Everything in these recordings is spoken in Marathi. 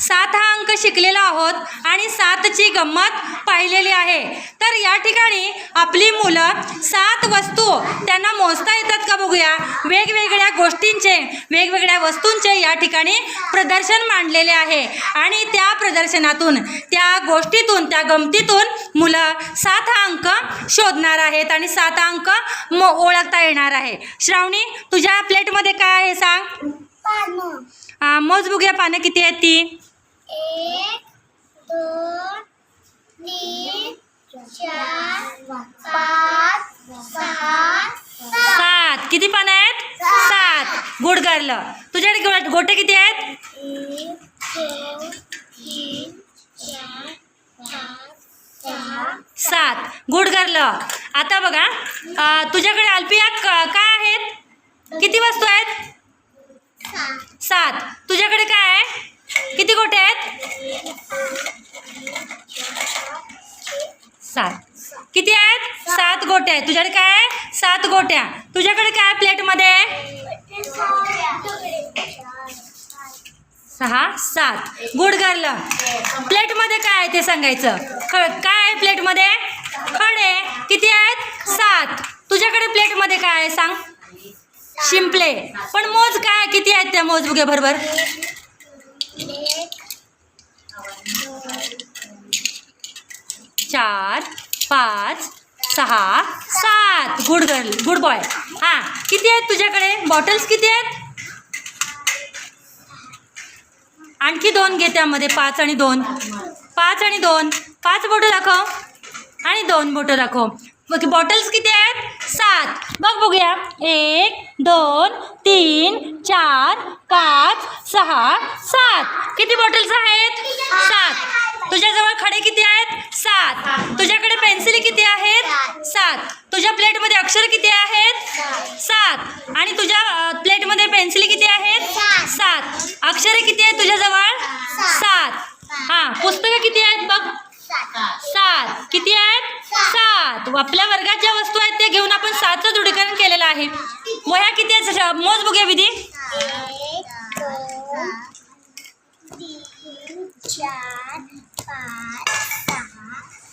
सात हा अंक शिकलेलो आहोत आणि सातची गंमत पाहिलेली आहे. तर या ठिकाणी आपली मुलं सात वस्तू त्यांना मोजता येतात का बघूया? वेगवेगळ्या गोष्टींचे वेगवेगळ्या वस्तूंचे या ठिकाणी प्रदर्शन मांडलेले आहे. आणि त्या प्रदर्शनातून त्या गोष्टीतून त्या गमतीतून मुलं सात हा अंक शोधणार आहेत आणि सात अंक मो ओळखता येणार आहे. श्रावणी तुझ्या प्लेटमध्ये काय आहे सांग? मोज बघूया पानं किती आहेत ती. एक दोन तीन चार पाच सहा सात. सात किती पानं आहेत? सात. Good girl. तुझ्याकडे गोटे किती आहेत? एक दोन तीन चार पाच सहा. सात. Good girl. आता बघा तुझ्याकडे अल्पिया क- काय आहेत? किती वस्तू आहेत सात सात तुझ्याकडे काय आहे आहेत? सात. किती आहेत? सात गोट्या आहेत. तुझ्याकडे काय आहे? सात गोट्या. तुझ्याकडे काय प्लेटमध्ये? सहा सात. Good girl. प्लेटमध्ये काय आहे ते सांगायचं. खड काय आहे प्लेटमध्ये? खडे. किती आहेत? सात. तुझ्याकडे प्लेटमध्ये काय आहे सांग. शिंपले. पण मोज काय किती आहेत त्या मोज बरोबर चार पाच सहा सात. गुड गर्ल गुड बॉय हां किती आहेत तुझ्याकडे? बॉटल्स किती आहेत? आणखी दोन घे त्यामध्ये पाच आणि दोन. पाच आणि दोन. पाच बोटं दाखव. आणि दोन बोटं दाखव. बॉटल्स किती आहेत? सात. बघ बघूया. एक दोन तीन चार पाच सहा सात. किती बॉटल्स आहेत? सात. तुझ्याजवळ खडे किती आहेत? सात. तुझ्याकडे पेन्सिली किती आहेत? सात. तुझ्या प्लेटमध्ये अक्षर किती आहेत? सात. आणि तुझ्या प्लेटमध्ये पेन्सिली किती आहेत? सात. अक्षरे किती आहेत तुझ्याजवळ? सात. हां पुस्तकं किती आहेत बघ? सात. किती आहेत? सात. आपल्या वर्गात ज्या वस्तू आहेत त्या घेऊन करायचं मोज बघूया विधी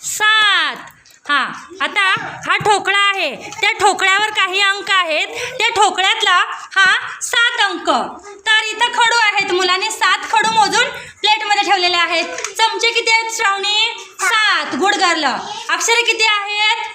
सात। हा आता हा ठोकळा आहे. त्या ठोकळ्यावर काही अंक आहेत. त्या ठोकळ्यातला हा सात अंक. तर इथं खडू आहेत मुलाने. सात खडू मोजून प्लेटमध्ये ठेवलेले आहेत. चमचे किती आहेत श्रावणी? सात. गुड अक्षरे किती आहेत?